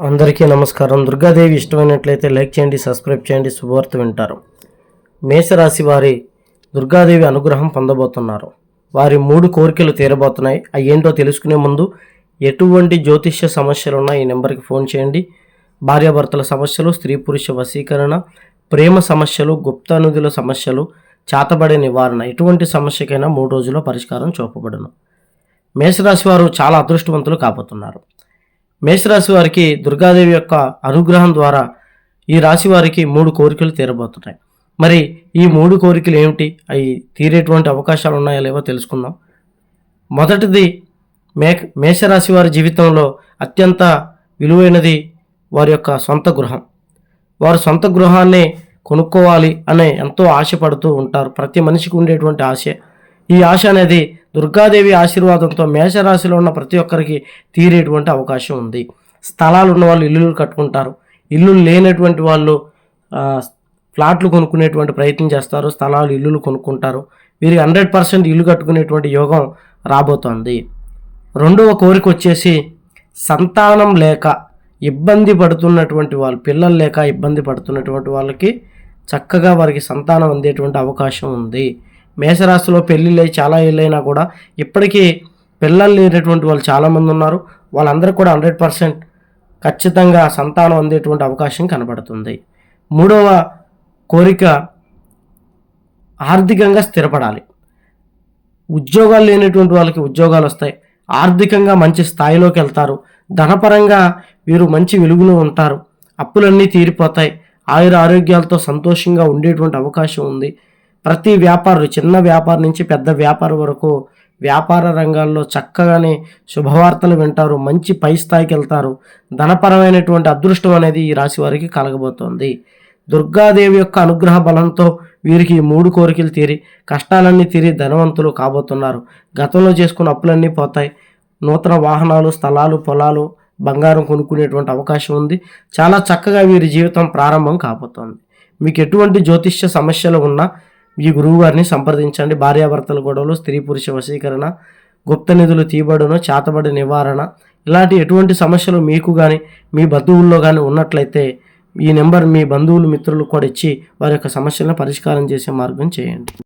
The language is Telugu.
అందరికీ నమస్కారం. దుర్గాదేవి ఇష్టమైనట్లయితే లైక్ చేయండి సబ్స్క్రైబ్ చేయండి. శుభవార్త వింటారు. మేషరాశి వారి దుర్గాదేవి అనుగ్రహం పొందబోతున్నారు. వారి మూడు కోరికలు తీరబోతున్నాయి. అవి ఏంటో తెలుసుకునే ముందు ఎటువంటి జ్యోతిష్య సమస్యలు ఉన్నా ఈ నెంబర్కి ఫోన్ చేయండి. భార్యాభర్తల సమస్యలు స్త్రీ పురుష వశీకరణ ప్రేమ సమస్యలు గుప్తానుధుల సమస్యలు చాతబడే నివారణ. ఎటువంటి సమస్యకైనా మూడు రోజుల్లో పరిష్కారం చూపబడును. మేషరాశి వారు చాలా అదృష్టవంతులు కాబోతున్నారు. మేషరాశి వారికి దుర్గాదేవి యొక్క అనుగ్రహం ద్వారా ఈ రాశి వారికి మూడు కోరికలు తీరబోతున్నాయి. మరి ఈ మూడు కోరికలు ఏమిటి? అవి తీరేటువంటి అవకాశాలు ఉన్నాయో లేవో తెలుసుకుందాం. మొదటిది మే మేషరాశి వారి జీవితంలో అత్యంత విలువైనది వారి యొక్క సొంత గృహం. వారు సొంత గృహాన్ని కొనుక్కోవాలి అనే ఎంతో ఆశపడుతూ ఉంటారు. ప్రతి మనిషికి ఉండేటువంటి ఆశ. ఈ ఆశ అనేది దుర్గాదేవి ఆశీర్వాదంతో మేషరాశిలో ఉన్న ప్రతి ఒక్కరికి తీరేటువంటి అవకాశం ఉంది. స్థలాలు ఉన్న వాళ్ళు ఇల్లులు కట్టుకుంటారు. ఇల్లు లేనటువంటి వాళ్ళు ఫ్లాట్లు కొనుక్కునేటువంటి ప్రయత్నం చేస్తారు. స్థలాలు ఇల్లులు కొనుక్కుంటారు. వీరికి హండ్రెడ్ పర్సెంట్ ఇల్లు కట్టుకునేటువంటి యోగం రాబోతోంది. రెండవ కోరిక వచ్చేసి సంతానం లేక ఇబ్బంది పడుతున్నటువంటి వాళ్ళు పిల్లలు లేక ఇబ్బంది పడుతున్నటువంటి వాళ్ళకి చక్కగా వారికి సంతానం అందేటువంటి అవకాశం ఉంది. మేషరాశిలో పెళ్ళిళ్ళై చాలా ఏళ్ళైనా కూడా ఇప్పటికీ పిల్లలు లేనటువంటి వాళ్ళు చాలామంది ఉన్నారు. వాళ్ళందరూ కూడా హండ్రెడ్ పర్సెంట్ ఖచ్చితంగా సంతానం అందేటువంటి అవకాశం కనబడుతుంది. మూడవ కోరిక ఆర్థికంగా స్థిరపడాలి. ఉద్యోగాలు లేనటువంటి వాళ్ళకి ఉద్యోగాలు వస్తాయి. ఆర్థికంగా మంచి స్థాయిలోకి వెళ్తారు. ధనపరంగా వీరు మంచి వెలుగులో ఉంటారు. అప్పులన్నీ తీరిపోతాయి. ఆయుర ఆరోగ్యాలతో సంతోషంగా ఉండేటువంటి అవకాశం ఉంది. ప్రతి వ్యాపారులు చిన్న వ్యాపారం నుంచి పెద్ద వ్యాపారం వరకు వ్యాపార రంగాల్లో చక్కగానే శుభవార్తలు వింటారు మంచి పై స్థాయికి వెళ్తారు. ధనపరమైనటువంటి అదృష్టం అనేది ఈ రాశి వారికి కలగబోతోంది. దుర్గాదేవి యొక్క అనుగ్రహ బలంతో వీరికి ఈ మూడు కోరికలు తీరి కష్టాలన్నీ తీరి ధనవంతులు కాబోతున్నారు. గతంలో చేసుకున్న అప్పులన్నీ పోతాయి. నూతన వాహనాలు స్థలాలు పొలాలు బంగారం కొనుక్కునేటువంటి అవకాశం ఉంది. చాలా చక్కగా వీరి జీవితం ప్రారంభం కాబోతోంది. మీకు ఎటువంటి జ్యోతిష్య సమస్యలు ఉన్నా ఈ గురువుగారిని సంప్రదించండి. భార్యాభర్తల గొడవలు స్త్రీ పురుష వశీకరణ గుప్త నిధులు తీయబడును చేతబడి నివారణ. ఇలాంటి ఎటువంటి సమస్యలు మీకు కానీ మీ బంధువుల్లో కానీ ఉన్నట్లయితే ఈ నెంబర్ మీ బంధువులు మిత్రులు కూడా ఇచ్చి వారి యొక్క సమస్యలను పరిష్కారం చేసే మార్గం చేయండి.